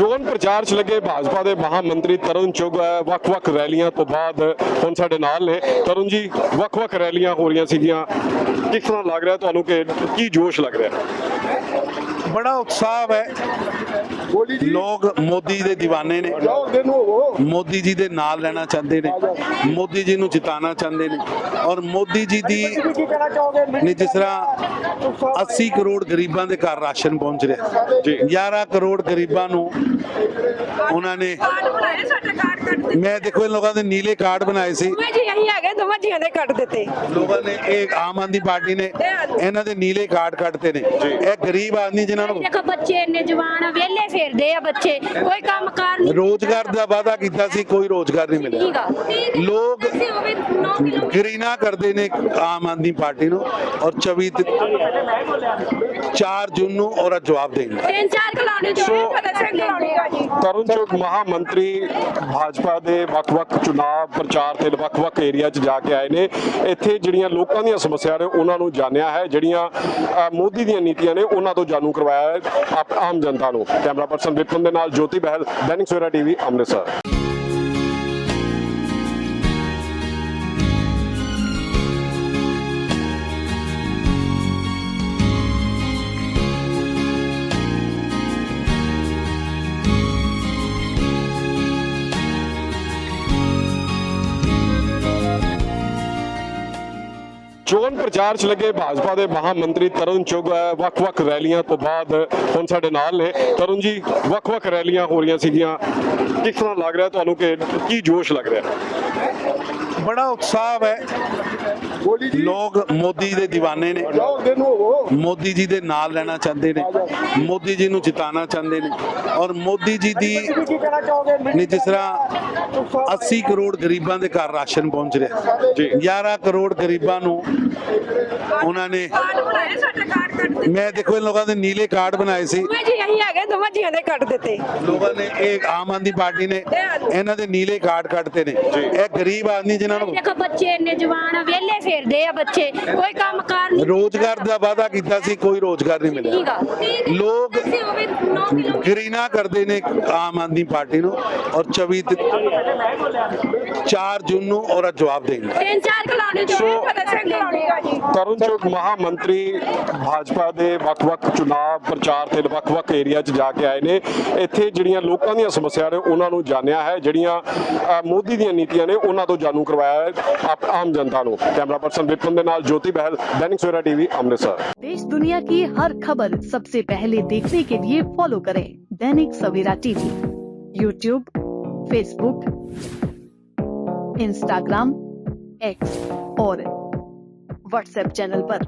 ਚੋਣ ਪ੍ਰਚਾਰ 'ਚ ਲੱਗੇ ਭਾਜਪਾ ਦੇ ਮਹਾਮੰਤਰੀ ਤਰੁਣ ਚੁੱਗ ਅ, ਵੱਖ-ਵੱਖ ਰੈਲੀਆਂ ਤੋਂ ਬਾਅਦ ਹੁਣ ਸਾਡੇ ਨਾਲ ਨੇ। ਤਰੁਣ ਜੀ ਵੱਖ-ਵੱਖ ਰੈਲੀਆਂ ਹੋ ਰਹੀਆਂ ਸੀਗੀਆਂ। ਕਿਸ ਤਰ੍ਹਾਂ ਲੱਗ ਰਿਹਾ ਤੁਹਾਨੂੰ ਕਿ ਕੀ ਜੋਸ਼ ਲੱਗ ਰਿਹਾ? ਬੜਾ ਉਤਸ਼ਾਹ ਹੈ। ਲੋਕ ਮੋਦੀ ਦੇ دیਵਾਨੇ ਨੇ। ਮੋਦੀ ਜੀ ਦੇ ਨਾਲ ਰਹਿਣਾ ਚਾਹੁੰਦੇ ਨੇ। ਮੋਦੀ ਜੀ ਨੂੰ ਜਿਤਾਉਣਾ ਚਾਹੁੰਦੇ ਨੇ। ਔਰ ਮੋਦੀ ਜੀ ਦੀ ਨੇ ਜਿਸ ਤਰ੍ਹਾਂ 80 ਕਰੋੜ ਗਰੀਬਾਂ ਦੇ ਘਰ ਰਾਸ਼ਨ ਪਹੁੰਚ ਰਿਹਾ। ਜੀ। 11 ਕਰੋੜ ਗਰੀਬਾਂ ਨੂੰ ਉਹਨਾਂ ਨੇ ਕਾਰਡ ਕੱਟ ਦਿੱਤੇ ਮੈਂ ਦੇਖੋ ਇਹ ਲੋਕਾਂ ਦੇ ਨੀਲੇ ਕਾਰਡ ਬਣਾਏ ਸੀ। ਦੋਵੇਂ ਜੀ ਅਸੀਂ ਹੈਗੇ ਦੋਵਾਂ ਜੀਆਂ ਦੇ ਕੱਟ ਦਿੱਤੇ। ਲੋਕਾਂ ਨੇ ਇਹ ਆਮ ਆਦਮੀ ਪਾਰਟੀ ਨੇ ਇਹਨਾਂ ਦੇ ਨੀਲੇ ਕਾਰਡ ਕੱਟਦੇ ਨੇ। ਇਹ ਗਰੀਬ ਆਦਮੀ ਜਿਨ੍ਹਾਂ ਨੂੰ ਦੇਖੋ ਬੱਚੇ ਇੰਨੇ ਜਵਾਨ ਆ ਵਿਹਲੇ ਫਿਰਦੇ ਆ ਬੱਚੇ। ਕੋਈ ਕੰਮ ਕਾਰ ਨਹੀਂ। ਰੋਜ਼ਗਾਰ ਦਾ ਵਾਅਦਾ ਕੀਤਾ ਸੀ ਕੋਈ ਰੋਜ਼ਗਾਰ ਨਹੀਂ ਮਿਲਿਆ। ਲੋਕ ਅਸੀਂ ਹੋਵੇ 9 ਕਿਲੋ ਗਰੀਨਾ ਕਰਦੇ ਨੇ ਆਮ ਆਦਮੀ ਪਾਰਟੀ ਨੂੰ ਔਰ 24 ਤੇ 4 ਜੂਨ ਨੂੰ ਔਰ ਜਵਾਬ ਦੇਣਗੇ। ਤਿੰਨ ਚਾਰ ਕਲਾਣੇ ਜੋ ਸੋ- ਤਰੁਣ ਚੁੱਗ ਮਹਾਮੰਤਰੀ ਭਾਜਪਾ ਦੇ ਵੱਖ-ਵੱਖ ਚੁਣਾਵ ਪ੍ਰਚਾਰ ਤੇ ਵੱਖ-ਵੱਖ ਏਰੀਆ 'ਚ ਜਾ ਕੇ ਆਏ ਨੇ। ਇੱਥੇ ਜਿਹੜੀਆਂ ਲੋਕਾਂ ਦੀਆਂ ਸਮੱਸਿਆ ਨੇ, ਉਹਨਾਂ ਨੂੰ ਜਾਣਿਆ ਹੈ। ਜਿਹੜੀਆਂ ਮੋਦੀ ਦੀਆਂ ਨੀਤੀਆਂ ਨੇ, ਉਹਨਾਂ ਤੋਂ ਜਾਣੂ ਕਰਵਾਇਆ ਹੈ ਆਮ ਜਨਤਾ ਨੂੰ। ਕੈਮਰਾ ਪਰਸਨ ਵਿਪਨ ਦੇ ਨਾਲ ਜੋਤੀ ਬਹਿਲ, ਦੈਨਿਕ ਸਵੇਰਾ ਟੀਵੀ, ਅੰਮ੍ਰਿਤਸਰ। ਚੋਣ ਪ੍ਰਚਾਰ 'ਚ ਲੱਗੇ ਭਾਜਪਾ ਦੇ ਮਹਾਮੰਤਰੀ ਤਰੁਣ ਚੁੱਗ ਵੱਖ-ਵੱਖ ਰੈਲੀਆਂ ਤੋਂ ਬਾਅਦ ਹੁਣ ਸਾਡੇ ਨਾਲ ਨੇ। ਤਰੁਣ ਜੀ, ਵੱਖ-ਵੱਖ ਰੈਲੀਆਂ ਹੋ ਰਹੀਆਂ ਸੀਗੀਆਂ। ਕਿਸ ਤਰ੍ਹਾਂ ਲੱਗ ਰਿਹਾ ਤੁਹਾਨੂੰ ਕਿ ਕੀ ਜੋਸ਼ ਲੱਗ ਰਿਹਾ? ਬੜਾ ਉਤਸ਼ਾਹ ਹੈ। ਲੋਕ ਮੋਦੀ ਦੇ دیਵਾਨੇ ਨੇ। ਮੋਦੀ ਜੀ ਦੇ ਨਾਲ ਰਹਿਣਾ ਚਾਹੁੰਦੇ ਨੇ। ਮੋਦੀ ਜੀ ਨੂੰ ਜਿਤਾਉਣਾ ਚਾਹੁੰਦੇ ਨੇ। ਔਰ ਮੋਦੀ ਜੀ ਦੀ ਨੇ ਜਿਸ ਤਰ੍ਹਾਂ 80 ਕਰੋੜ ਗਰੀਬਾਂ ਦੇ ਘਰ ਰਾਸ਼ਨ ਪਹੁੰਚ ਰਿਹਾ। ਜੀ। 11 ਕਰੋੜ ਗਰੀਬਾਂ ਨੂੰ ਉਹਨਾਂ ਨੇ ਮੈਂ ਦੇਖੋ ਇਹ ਲੋਕਾਂ ਦੇ ਨੀਲੇ ਕਾਰਡ ਬਣਾਏ ਸੀ। ਜੀ ਅਸੀਂ ਹੈਗੇ ਦੋਵਾਂ ਜੀਆਂ ਦੇ ਕੱਟ ਦਿੱਤੇ। ਲੋਕਾਂ ਨੇ ਇਹ ਆਮ ਆਦਮੀ ਪਾਰਟੀ ਨੇ ਇਹਨਾਂ ਦੇ ਨੀਲੇ ਕਾਰਡ ਕੱਟਦੇ ਨੇ। ਇਹ ਗਰੀਬ ਆਦਮੀ ਜਿਨ੍ਹਾਂ ਨੂੰ। ਦੇਖੋ ਬੱਚੇ ਇੰਨੇ ਜਵਾਨ ਆ ਵਿਹਲੇ ਫਿਰਦੇ ਆ ਬੱਚੇ। ਕੋਈ ਕੰਮ ਕਾਰ ਨਹੀਂ ਰੋਜ਼ਗਾਰ ਦਾ ਵਾਅਦਾ ਕੀਤਾ ਸੀ ਕੋਈ ਰੋਜ਼ਗਾਰ ਨਹੀਂ ਮਿਲਿਆ। ਲੋਕ ਅਸੀਂ ਹੋਵੇ 9 ਕਿਲੋ ਗਰੀਨਾ ਕਰਦੇ ਨੇ ਆਮ ਆਦਮੀ ਪਾਰਟੀ ਨੂੰ ਔਰ 24 ਤੇ 4 ਜੂਨ ਨੂੰ ਔਰ ਜਵਾਬ ਦੇਣਗੇ ਤਿੰਨ ਚਾਰ ਕਲਾਣੇ ਜੋ ਸੋ- ਪਤਾ ਸਿੰਘ ਜੀ ਤਰੁਣ ਚੁੱਗ ਮਹਾਮੰਤਰੀ ਭਾਜਪਾ ਦੇ ਵੱਖ-ਵੱਖ ਚੁਣਾਵ ਪ੍ਰਚਾਰ ਤੇ ਵੱਖ-ਵੱਖ ਏਰੀਆ 'ਚ ਜਾ ਕੇ ਆਏ ਨੇ। ਇੱਥੇ ਜਿਹੜੀਆਂ ਲੋਕਾਂ ਦੀਆਂ ਸਮੱਸਿਆ ਨੇ ਉਹਨਾਂ ਨੂੰ ਜਾਣਿਆ ਹੈ। ਜਿਹੜੀਆਂ ਅ, ਮੋਦੀ ਦੀਆਂ ਨੀਤੀਆਂ ਨੇ ਉਹਨਾਂ ਤੋਂ ਜਾਣੂ ਕਰਵਾਇਆ ਹੈ ਆਪ- ਆਮ ਜਨਤਾ ਨੂੰ ਕੈਮਰਾ ਪਰਸਨ ਵਿਪਨ ਦੇ ਨਾਲ ਜੋਤੀ ਬਹਿਲ ਦੈਨਿਕ ਸਵੇਰਾ ਟੀਵੀ ਅੰਮ੍ਰਿਤਸਰ देश दुनिया की हर खबर सबसे पहले देखने के लिए फॉलो करें Dainik Savera TV YouTube Facebook Instagram X और व्हाट्सएप चैनल पर।